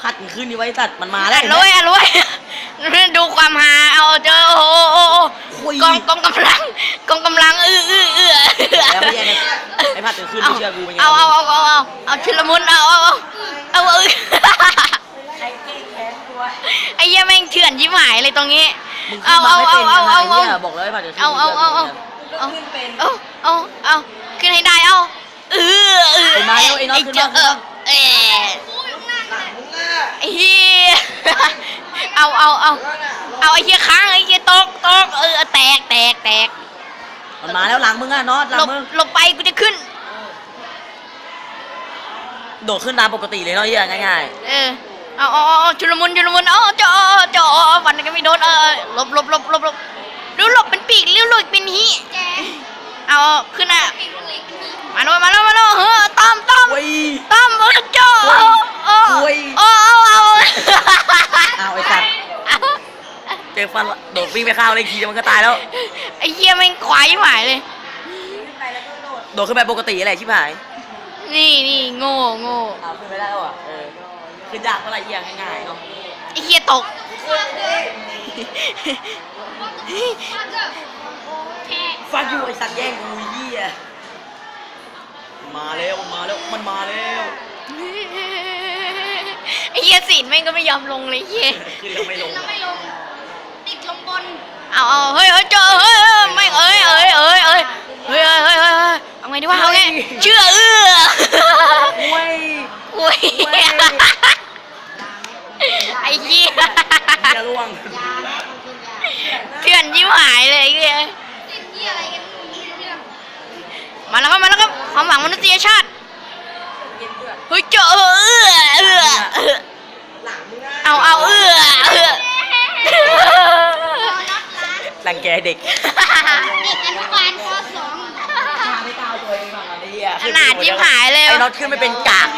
พัดมันขึ้นดิไว้สัตว์มันมาอะแล้วรวยอะรวยดูความหาเอาเจอโอ้โหโอ้โหโอ้ยกองกองกำลังกองกำลังเอื้อเอื้อเอื้อแล้วไม่ใช่ไงไอ้พัดมันขึ้นไม่เชื่อกูเป็นไงเอาเอาเอาเอาเอาเอาชุลมุนเอาเอาเอาเอาเอาไอ้เก่งแขนกูไอ้เหี้ยแม่งเถื่อนยิ้มหายเลยตรงนี้มึงขึ้เอานมาเอาไม่เอาเป็นเอานะเอาไอ้เอาเนี่ยบอกเลยไอ้พัดจะขึ้นเอาเอาเอาเอาเอาเอาเอาเอาขึ้นให้ได้เอาเออเออไอ้มาแล้วไอ้น็อตขึ้นเจ้ามา เออเออไอ้เหี้ยเอาเอาเอา เอาไอ้เหี้ยค้างไอ้เหี้ยตกตกเออแตกแตกแตกมันมาแล้วหลังมึงอะน็อตหลัหลงบมึงหลบไปกูจะขึ้น โดดขึ้นตามปกติเลยเนาะเฮียง่ายเออเอาเอาเอาเอาชุลมุนชุลมุนเอาเจ้าเอาเจ้าเอาฟันกันไม่โดนเออเออหลบหลบหลบหลบหลบดูหลบ จอฟันโดดวิ่งไปข้าวเลยขี่มันก็ตายแล้ว ไอ้เหี้ยแม่งควายยิ่งหายเลย โดดขึ้นไปปกติอะไรชิบหายนี่นี่โง่โง่เอาขึ้นไปได้แล้วอะเออขึ้นยากเท่าไหร่เฮียง่ายๆเนาะไอ้เหี้ยตก ฟักอยู่ไอ้สัตว์แย่งกูเฮียมาแล้วมันมาแล้วมันมาแล้วไอ้เหี้ยสินแม่งก็ไม่ยอมลงเลยไอ้เหี้ย ขึ้นแล้วไม่ลงไม่ลงติดลมบน เอาเอาเฮ้ยเฮ้ยเจอเฮ้ยเฮ้ยไม่งเอ้ยเอ้ยเอ้ยเอ้ยเฮ้ยเฮ้ยเฮ้ยเฮ้ยเฮ้ยเอาไงดีวะเอาไงเชื่อเอื้อเว้ยอุ้ยไอ้เหี้ยจะล่วงเถื่อนยิ้มหายเลยไอ้เหี้ยติดที่อะไรกันไม่รู้เรื่องมาแล้วครับมาแล้วครับความหวังมนุษยชาติเฮ้ยเจอเอื้อเอื้อเอื้อเอาเอาเอื้อเอื้อ รังแกเด็กเด็กอนุบาลป .2 ไม่กล้าตัวเองบ้างอันนี้อะขนาดยิ้มหายเลย ไอ้น็อตขึ้นไม่เป็นกาก